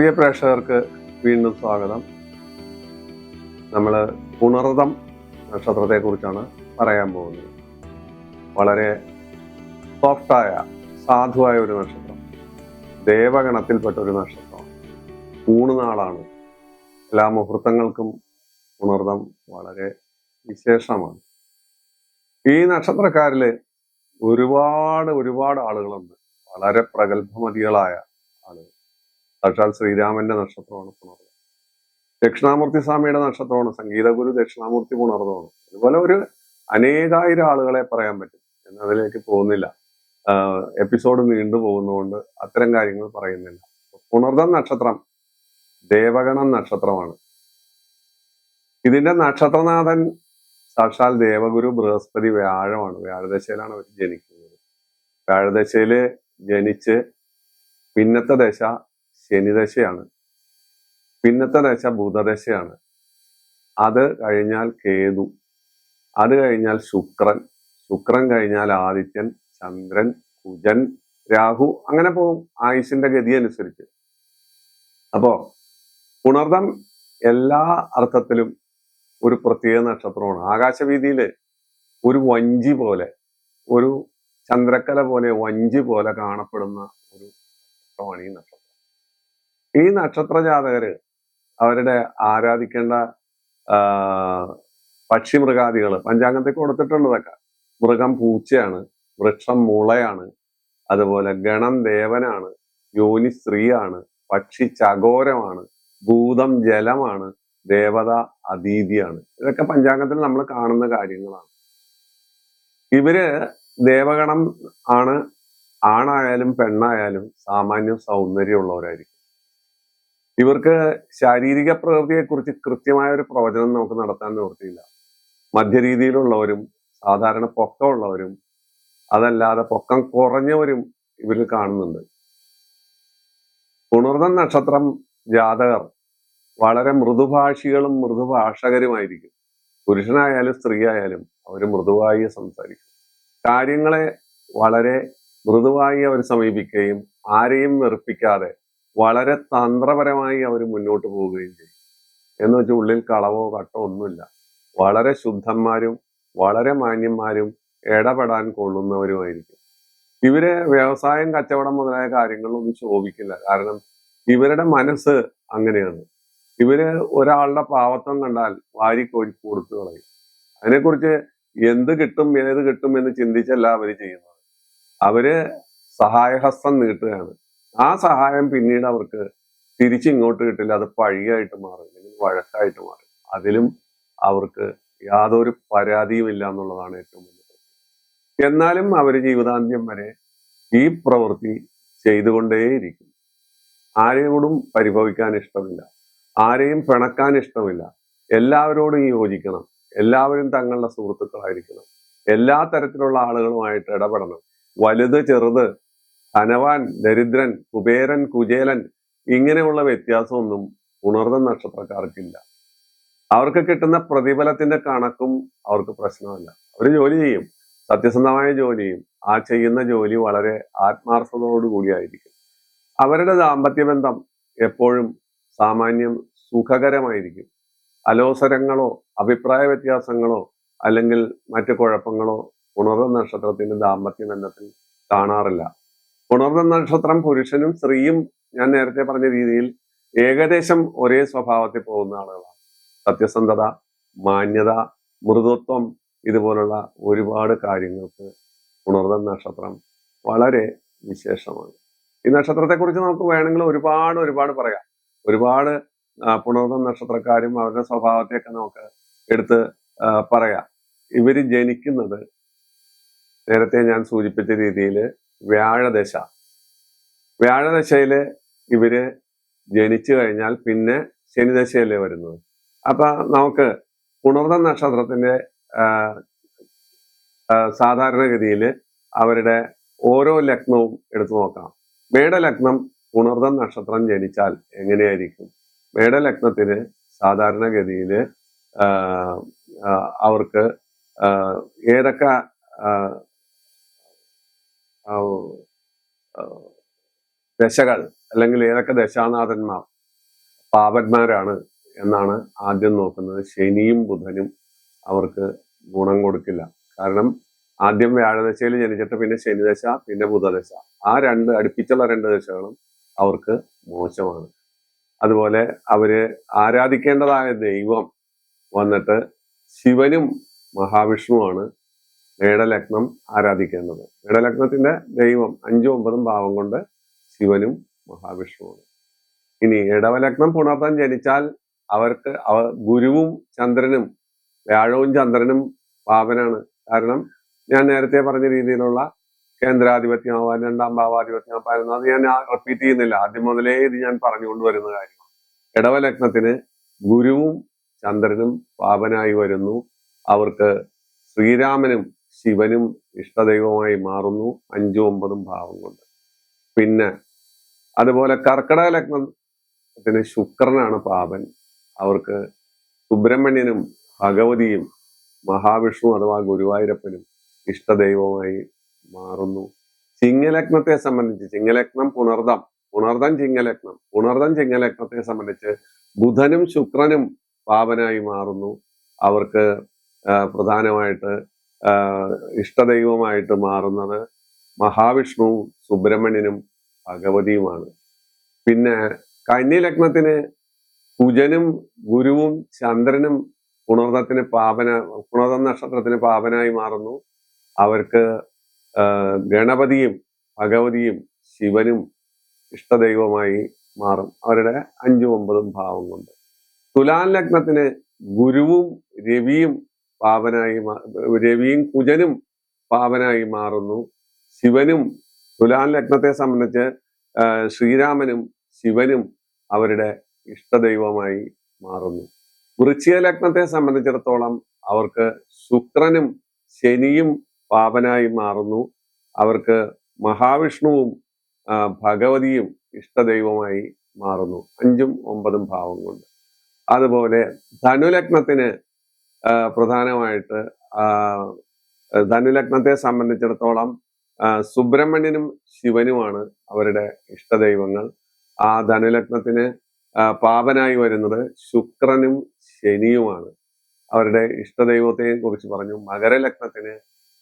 പ്രിയ പ്രേക്ഷകർക്ക് വീണ്ടും സ്വാഗതം. നമ്മൾ പുണർതം നക്ഷത്രത്തെക്കുറിച്ചാണ് പറയാൻ പോകുന്നത്. വളരെ സോഫ്റ്റായ സാധുവായ ഒരു നക്ഷത്രം. ദേവഗണത്തിൽപ്പെട്ട ഒരു നക്ഷത്രം. ഊണ് നാളാണ്. എല്ലാ മുഹൂർത്തങ്ങൾക്കും പുണർതം വളരെ വിശേഷമാണ്. ഈ നക്ഷത്രക്കാരിൽ ഒരുപാട് ഒരുപാട് ആളുകളുണ്ട്. വളരെ പ്രഗത്ഭമതികളായ ആളുകൾ. സാക്ഷാൽ ശ്രീരാമന്റെ നക്ഷത്രമാണ് പുണർവ് ദക്ഷിണാമൂർത്തി സ്വാമിയുടെ നക്ഷത്രമാണ് സംഗീതഗുരു ദക്ഷിണാമൂർത്തി പുണർന്നതാണ്. അതുപോലെ ഒരു അനേകായിരം ആളുകളെ പറയാൻ പറ്റും. എന്നതിലേക്ക് പോകുന്നില്ല. എപ്പിസോഡ് നീണ്ടു പോകുന്നതുകൊണ്ട് അത്തരം കാര്യങ്ങൾ പറയുന്നില്ല. പുണർദം നക്ഷത്രം ദേവഗണം നക്ഷത്രമാണ്. ഇതിന്റെ നക്ഷത്രനാഥൻ സാക്ഷാൽ ദേവഗുരു ബൃഹസ്പതി വ്യാഴമാണ്. വ്യാഴദശയിലാണ് അവർ ജനിക്കുന്നത്. വ്യാഴദശയിൽ ജനിച്ച് പിന്നത്തെ ദശ ശനിദശയാണ്. പിന്നത്തെ ദശ ബുധദശയാണ്. അത് കഴിഞ്ഞാൽ കേതു. അത് കഴിഞ്ഞാൽ ശുക്രൻ. ശുക്രൻ കഴിഞ്ഞാൽ ആദിത്യൻ ചന്ദ്രൻ കുജൻ രാഹു. അങ്ങനെ പോകും ആയുഷിന്റെ ഗതി അനുസരിച്ച്. അപ്പോ പുണർദം എല്ലാ അർത്ഥത്തിലും ഒരു പ്രത്യേക നക്ഷത്രമാണ്. ആകാശവീതിയിൽ ഒരു വഞ്ചി പോലെ ഒരു ചന്ദ്രക്കല പോലെ വഞ്ചി പോലെ കാണപ്പെടുന്ന ഒരു നക്ഷത്രമാണ് ഈ നക്ഷത്രം. ഈ നക്ഷത്ര ജാതകര് അവരുടെ ആരാധിക്കേണ്ട പക്ഷി മൃഗാദികൾ പഞ്ചാംഗത്തിൽ കൊടുത്തിട്ടുള്ളതൊക്കെ. മൃഗം പൂച്ചയാണ് വൃക്ഷം മുളയാണ് അതുപോലെ ഗണം ദേവനാണ് യോനി സ്ത്രീയാണ് പക്ഷി ചകോരമാണ് ഭൂതം ജലമാണ് ദേവത അതീതിയാണ്. ഇതൊക്കെ പഞ്ചാംഗത്തിൽ നമ്മൾ കാണുന്ന കാര്യങ്ങളാണ്. ഇവർ ദേവഗണം ആണ് ആണായാലും പെണ്ണായാലും സാമാന്യം സൗന്ദര്യമുള്ളവരായിരിക്കും. ഇവർക്ക് ശാരീരിക പ്രകൃതിയെ കുറിച്ച് കൃത്യമായ ഒരു പ്രവചനം നമുക്ക് നടത്താൻ നിവൃത്തിയില്ല. മധ്യരീതിയിലുള്ളവരും സാധാരണ പൊക്കമുള്ളവരും അതല്ലാതെ പൊക്കം കുറഞ്ഞവരും ഇവർ കാണുന്നുണ്ട്. പുണർദം നക്ഷത്രം ജാതകർ വളരെ മൃദുഭാഷികളും മൃദുഭാഷകരുമായിരിക്കും. പുരുഷനായാലും സ്ത്രീ ആയാലും അവർ മൃദുവായി സംസാരിക്കും. കാര്യങ്ങളെ വളരെ മൃദുവായി അവർ സമീപിക്കുകയും ആരെയും വെറുപ്പിക്കാതെ വളരെ തന്ത്രപരമായി അവർ മുന്നോട്ട് പോവുകയും ചെയ്യും എന്ന് വെച്ചാൽ ഉള്ളിൽ കളവോ കട്ടോ ഒന്നുമില്ല. വളരെ ശുദ്ധന്മാരും വളരെ മാന്യന്മാരും ഇടപെടാൻ കൊള്ളുന്നവരുമായിരിക്കും. ഇവർ വ്യവസായം കച്ചവടം മുതലായ കാര്യങ്ങളൊന്നും ശോഭിക്കില്ല. കാരണം ഇവരുടെ മനസ്സ് അങ്ങനെയാണ്. ഇവർ ഒരാളുടെ പാവത്വം കണ്ടാൽ വാരിക്കോരി കൊടുത്തു കളയും. അതിനെക്കുറിച്ച് എന്ത് കിട്ടും ഏത് കിട്ടും എന്ന് ചിന്തിച്ചല്ല അവർ ചെയ്യുന്നത്. അവർ സഹായഹസ്തം നീട്ടുകയാണ്. ആ സഹായം പിന്നീട് അവർക്ക് തിരിച്ചിങ്ങോട്ട് കിട്ടില്ല. അത് പഴിയായിട്ട് മാറും അല്ലെങ്കിൽ വഴക്കായിട്ട് മാറും. അതിലും അവർക്ക് യാതൊരു പരാതിയും ഇല്ല എന്നുള്ളതാണ് ഏറ്റവും വലിയ എന്നാലും അവർ ജീവിതാന്ത്യം വരെ ഈ പ്രവൃത്തി ചെയ്തുകൊണ്ടേയിരിക്കും. ആരെയോടും പരിഭവിക്കാൻ ഇഷ്ടമില്ല. ആരെയും പിണക്കാൻ ഇഷ്ടമില്ല. എല്ലാവരോടും യോജിക്കണം. എല്ലാവരും തങ്ങളുടെ സുഹൃത്തുക്കളായിരിക്കണം. എല്ലാ തരത്തിലുള്ള ആളുകളുമായിട്ട് ഇടപെടണം. വലുത് ചെറുത് ധനവാൻ ദരിദ്രൻ കുബേരൻ കുചേലൻ ഇങ്ങനെയുള്ള വ്യത്യാസമൊന്നും ഉണർന്ന നക്ഷത്രക്കാർക്കില്ല. അവർക്ക് കിട്ടുന്ന പ്രതിഫലത്തിന്റെ കണക്കും അവർക്ക് പ്രശ്നമല്ല. അവർ ജോലി ചെയ്യും. സത്യസന്ധമായ ജോലിയും ആ ചെയ്യുന്ന ജോലി വളരെ ആത്മാർത്ഥതയോടുകൂടിയായിരിക്കും അവരുടെ ദാമ്പത്യ ബന്ധം എപ്പോഴും സാമാന്യം സുഖകരമായിരിക്കും. അലോസരങ്ങളോ അഭിപ്രായ വ്യത്യാസങ്ങളോ അല്ലെങ്കിൽ മറ്റു കുഴപ്പങ്ങളോ ഉണർന്ന നക്ഷത്രത്തിന്റെ ദാമ്പത്യ ബന്ധത്തിൽ കാണാറില്ല. ഉണർന്ന നക്ഷത്രം പുരുഷനും സ്ത്രീയും ഞാൻ നേരത്തെ പറഞ്ഞ രീതിയിൽ ഏകദേശം ഒരേ സ്വഭാവത്തിൽ പോകുന്ന ആളുകളാണ്. സത്യസന്ധത മാന്യത മൃദുത്വം ഇതുപോലുള്ള ഒരുപാട് കാര്യങ്ങൾക്ക് ഉണർന്ന നക്ഷത്രം വളരെ വിശേഷമാണ്. ഈ നക്ഷത്രത്തെക്കുറിച്ച് നമുക്ക് വേണമെങ്കിൽ ഒരുപാട് ഒരുപാട് പറയാം. ഒരുപാട് പുണർന്ന നക്ഷത്രക്കാരും അവരുടെ സ്വഭാവത്തെയൊക്കെ നമുക്ക് എടുത്ത് പറയാം. ഇവർ ജനിക്കുന്നത് നേരത്തെ ഞാൻ സൂചിപ്പിച്ച രീതിയിൽ വ്യാഴദശ. വ്യാഴദശയിൽ ഇവർ ജനിച്ചു കഴിഞ്ഞാൽ പിന്നെ ശനിദശയല്ലേ വരുന്നത്. അപ്പൊ നമുക്ക് പുണർന്ന നക്ഷത്രത്തിന്റെ സാധാരണഗതിയിൽ അവരുടെ ഓരോ ലഗ്നവും എടുത്തു നോക്കാം. മേടലഗ്നം പുണർന്ന നക്ഷത്രം ജനിച്ചാൽ എങ്ങനെയായിരിക്കും? മേടലഗ്നത്തിന് സാധാരണഗതിയിൽ അവർക്ക് ഏതൊക്കെ ദശകൾ അല്ലെങ്കിൽ ഏതൊക്കെ ദശാനാഥന്മാർ പാപന്മാരാണ് എന്നാണ് ആദ്യം നോക്കുന്നത്. ശനിയും ബുധനും അവർക്ക് ഗുണം കൊടുക്കില്ല. കാരണം ആദ്യം വ്യാഴദശയിൽ ജനിച്ചിട്ട് പിന്നെ ശനിദശ പിന്നെ ബുധദശ. ആ രണ്ട് അടുപ്പിച്ചുള്ള രണ്ട് ദശകളും അവർക്ക് മോശമാണ്. അതുപോലെ അവർ ആരാധിക്കേണ്ടതായ ദൈവം വന്നിട്ട് ശിവനും മഹാവിഷ്ണുവാണ് മേടലഗ്നം ആരാധിക്കേണ്ടത്. മേടലഗ്നത്തിന്റെ ദൈവം അഞ്ചും ഒമ്പതും ഭാവം കൊണ്ട് ശിവനും മഹാവിഷ്ണുവാണ് ഇനി ഇടവലഗ്നം പുണർത്താൻ ജനിച്ചാൽ അവർക്ക് അവ ഗുരുവും ചന്ദ്രനും വ്യാഴവും ചന്ദ്രനും പാപനാണ് കാരണം ഞാൻ നേരത്തെ പറഞ്ഞ രീതിയിലുള്ള കേന്ദ്രാധിപത്യമാവാൻ രണ്ടാം ഭാവാധിപത്യമാവാൻ അത് ഞാൻ റിപ്പീറ്റ് ചെയ്യുന്നില്ല. ആദ്യം മുതലേ ഇത് ഞാൻ പറഞ്ഞുകൊണ്ട് വരുന്ന കാര്യമാണ്. ഇടവലഗ്നത്തിന് ഗുരുവും ചന്ദ്രനും പാപനായി വരുന്നു. അവർക്ക് ശ്രീരാമനും ശിവനും ഇഷ്ടദൈവമായി മാറുന്നു അഞ്ചും ഒമ്പതും ഭാവം കൊണ്ട്. പിന്നെ അതുപോലെ കർക്കിടക ലഗ്നത്തിന് ശുക്രനാണ് പാപൻ. അവർക്ക് സുബ്രഹ്മണ്യനും ഭഗവതിയും മഹാവിഷ്ണു അഥവാ ഗുരുവായൂരപ്പനും ഇഷ്ടദൈവമായി മാറുന്നു. ചിങ്ങലഗ്നത്തെ സംബന്ധിച്ച് ചിങ്ങലഗ്നം പുണർദം പുണർദം ചിങ്ങലഗ്നം പുണർദം ചിങ്ങലഗ്നത്തെ സംബന്ധിച്ച് ബുധനും ശുക്രനും പാപനായി മാറുന്നു. അവർക്ക് പ്രധാനമായിട്ട് ഇഷ്ടദൈവമായിട്ട് മാറുന്നത് മഹാവിഷ്ണുവും സുബ്രഹ്മണ്യനും ഭഗവതിയുമാണ്. പിന്നെ കന്നി കന്യലഗ്നത്തിന് കുജനും ഗുരുവും ചന്ദ്രനും പുണർദത്തിന് പാപന പുണർദ നക്ഷത്രത്തിന് പാപനായി മാറുന്നു. അവർക്ക് ഗണപതിയും ഭഗവതിയും ശിവനും ഇഷ്ടദൈവമായി മാറും. അവരുടെ അഞ്ചും ഒമ്പതും ഭാവം കൊണ്ട്. തുലാൻ ലഗ്നത്തിന് ഗുരുവും രവിയും പാപനായി മാ- രവിയും കുജനും പാവനായി മാറുന്നു. ശിവനും തുലാൻ ലഗ്നത്തെ സംബന്ധിച്ച് ശ്രീരാമനും ശിവനും അവരുടെ ഇഷ്ടദൈവമായി മാറുന്നു. വൃശ്ചിക ലഗ്നത്തെ സംബന്ധിച്ചിടത്തോളം അവർക്ക് ശുക്രനും ശനിയും പാപനായി മാറുന്നു. അവർക്ക് മഹാവിഷ്ണുവും ഭഗവതിയും ഇഷ്ടദൈവമായി മാറുന്നു. അഞ്ചും ഒമ്പതും ഭാവം കൊണ്ട്. അതുപോലെ ധനുലഗ്നത്തിന് പ്രധാനമായിട്ട് ധനുലഗ്നത്തെ സംബന്ധിച്ചിടത്തോളം സുബ്രഹ്മണ്യനും ശിവനുമാണ് അവരുടെ ഇഷ്ടദൈവങ്ങൾ. ആ ധനുലഗ്നത്തിന് പാപനായി വരുന്നത് ശുക്രനും ശനിയുമാണ്. അവരുടെ ഇഷ്ടദൈവത്തെ കുറിച്ച് പറഞ്ഞു. മകരലഗ്നത്തിന്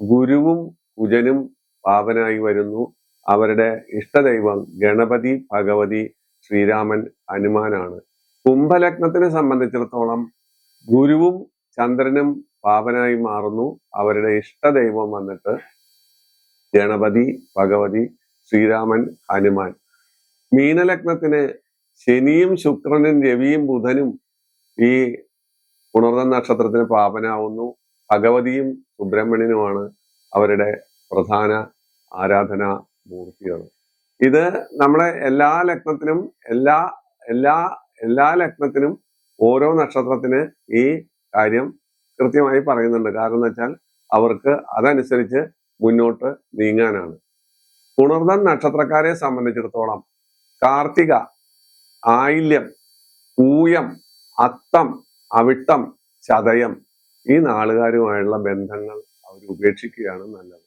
ഗുരുവും കുജനും പാപനായി വരുന്നു. അവരുടെ ഇഷ്ടദൈവം ഗണപതി ഭഗവതി ശ്രീരാമൻ ഹനുമാനാണ്. കുംഭലഗ്നത്തിനെ സംബന്ധിച്ചിടത്തോളം ഗുരുവും ചന്ദ്രനും പാപനായി മാറുന്നു. അവരുടെ ഇഷ്ടദൈവം വന്നിട്ട് ഗണപതി ഭഗവതി ശ്രീരാമൻ ഹനുമാൻ. മീനലഗ്നത്തിന് ശനിയും ശുക്രനും രവിയും ബുധനും ഈ പുണർന്ന നക്ഷത്രത്തിന് പാപനാവുന്നു ഭഗവതിയും സുബ്രഹ്മണ്യനുമാണ് അവരുടെ പ്രധാന ആരാധനാ മൂർത്തികൾ. ഇത് നമ്മളെ എല്ലാ ലഗ്നത്തിനും എല്ലാ എല്ലാ എല്ലാ ലഗ്നത്തിനും ഓരോ നക്ഷത്രത്തിന് ഈ കാര്യം കൃത്യമായി പറയുന്നുണ്ട്. കാരണം എന്ന് വെച്ചാൽ അവർക്ക് അതനുസരിച്ച് മുന്നോട്ട് നീങ്ങാനാണ്. ഉണർന്ന നക്ഷത്രക്കാരെ സംബന്ധിച്ചിടത്തോളം കാർത്തിക ആയില്യം പൂയം അത്തം അവിട്ടം ചതയം ഈ നാളുകാരുമായുള്ള ബന്ധങ്ങൾ അവർ ഉപേക്ഷിക്കുകയാണ് നല്ലത്.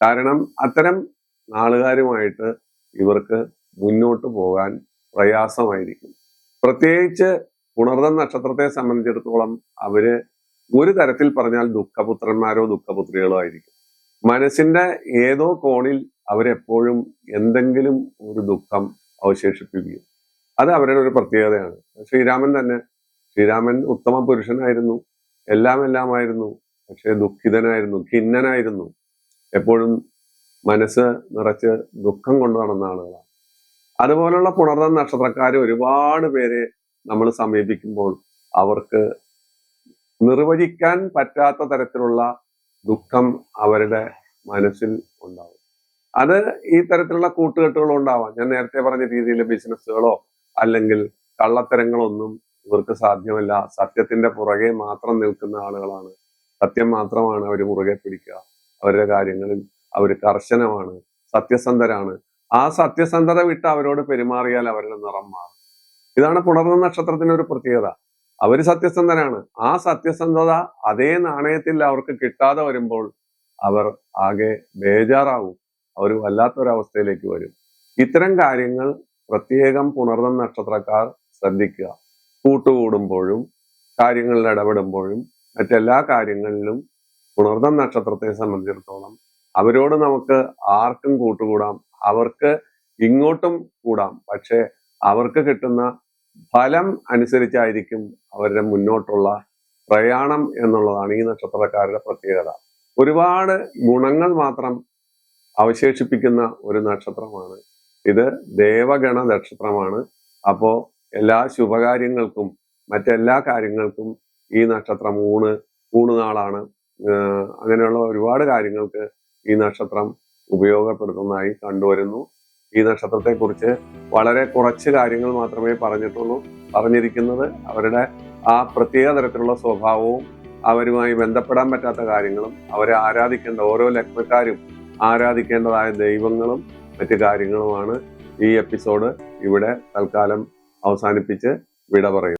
കാരണം അത്തരം നാളുകാരുമായിട്ട് ഇവർക്ക് മുന്നോട്ട് പോകാൻ പ്രയാസമായിരിക്കും. പ്രത്യേകിച്ച് പുണർദം നക്ഷത്രത്തെ സംബന്ധിച്ചിടത്തോളം അവർ ഒരു തരത്തിൽ പറഞ്ഞാൽ ദുഃഖപുത്രന്മാരോ ദുഃഖപുത്രികളോ ആയിരിക്കും. മനസ്സിന്റെ ഏതോ കോണിൽ അവരെപ്പോഴും എന്തെങ്കിലും ഒരു ദുഃഖം അവശേഷിപ്പിക്കും അത് അവരുടെ ഒരു പ്രത്യേകതയാണ്. ശ്രീരാമൻ തന്നെ ശ്രീരാമൻ ഉത്തമ പുരുഷനായിരുന്നു എല്ലാം എല്ലാമായിരുന്നു പക്ഷെ ദുഃഖിതനായിരുന്നു ഖിന്നനായിരുന്നു. എപ്പോഴും മനസ്സ് നിറച്ച് ദുഃഖം കൊണ്ടു നടന്ന ആളുകളാണ്. അതുപോലുള്ള പുണർന്ന നക്ഷത്രക്കാർ ഒരുപാട് പേരെ നമ്മൾ സമീപിക്കുമ്പോൾ അവർക്ക് നിർവചിക്കാൻ പറ്റാത്ത തരത്തിലുള്ള ദുഃഖം അവരുടെ മനസ്സിൽ ഉണ്ടാവും. അത് ഈ തരത്തിലുള്ള കൂട്ടുകെട്ടുകളും ഉണ്ടാവാം. ഞാൻ നേരത്തെ പറഞ്ഞ രീതിയിൽ ബിസിനസ്സുകളോ അല്ലെങ്കിൽ കള്ളത്തരങ്ങളൊന്നും ഇവർക്ക് സാധ്യമല്ല. സത്യത്തിന്റെ പുറകെ മാത്രം നിൽക്കുന്ന ആളുകളാണ്. സത്യം മാത്രമാണ് അവർ മുറുകെ പിടിക്കുക. അവരുടെ കാര്യങ്ങളിൽ അവർ കർശനമാണ്. സത്യസന്ധരാണ്. ആ സത്യസന്ധത വിട്ട് അവരോട് പെരുമാറിയാൽ അവരുടെ നിറം മാറും. ഇതാണ് പുണർന്ന നക്ഷത്രത്തിന്റെ ഒരു പ്രത്യേകത. അവർ സത്യസന്ധനാണ് ആ സത്യസന്ധത അതേ നാണയത്തിൽ അവർക്ക് കിട്ടാതെ വരുമ്പോൾ അവർ ആകെ ബേജാറാവും. അവർ വല്ലാത്തൊരവസ്ഥയിലേക്ക് വരും. ഇത്തരം കാര്യങ്ങൾ പ്രത്യേകം പുണർന്ന നക്ഷത്രക്കാർ ശ്രദ്ധിക്കുക. കൂട്ടുകൂടുമ്പോഴും കാര്യങ്ങളിൽ ഇടപെടുമ്പോഴും മറ്റെല്ലാ കാര്യങ്ങളിലും പുണർന്ന നക്ഷത്രത്തെ സംബന്ധിച്ചിടത്തോളം അവരോട് നമുക്ക് ആർക്കും കൂട്ടുകൂടാം. അവർക്ക് ഇങ്ങോട്ടും കൂടാം. പക്ഷെ അവർക്ക് കിട്ടുന്ന ഫലം അനുസരിച്ചായിരിക്കും അവരുടെ മുന്നോട്ടുള്ള പ്രയാണം എന്നുള്ളതാണ് ഈ നക്ഷത്രക്കാരുടെ പ്രത്യേകത. ഒരുപാട് ഗുണങ്ങൾ മാത്രം അവശേഷിപ്പിക്കുന്ന ഒരു നക്ഷത്രമാണ്. ഇത് ദേവഗണ നക്ഷത്രമാണ്. അപ്പോൾ എല്ലാ ശുഭകാര്യങ്ങൾക്കും മറ്റെല്ലാ കാര്യങ്ങൾക്കും ഈ നക്ഷത്രം ഊണ് ഊണ് നാളാണ്. ആഹ് അങ്ങനെയുള്ള ഒരുപാട് കാര്യങ്ങൾക്ക് ഈ നക്ഷത്രം ഉപയോഗപ്പെടുത്തുന്നതായി കണ്ടുവരുന്നു. ഈ നക്ഷത്രത്തെ കുറിച്ച് വളരെ കുറച്ച് കാര്യങ്ങൾ മാത്രമേ പറഞ്ഞിട്ടുള്ളൂ. പറഞ്ഞിരിക്കുന്നത് അവരുടെ ആ പ്രത്യേക തരത്തിലുള്ള സ്വഭാവവും അവരുമായി ബന്ധപ്പെടാൻ പറ്റാത്ത കാര്യങ്ങളും അവരെ ആരാധിക്കേണ്ട ഓരോ ലഗ്നക്കാരും ആരാധിക്കേണ്ടതായ ദൈവങ്ങളും മറ്റു കാര്യങ്ങളുമാണ് ഈ എപ്പിസോഡ് ഇവിടെ തൽക്കാലം അവസാനിപ്പിച്ച് വിട പറയും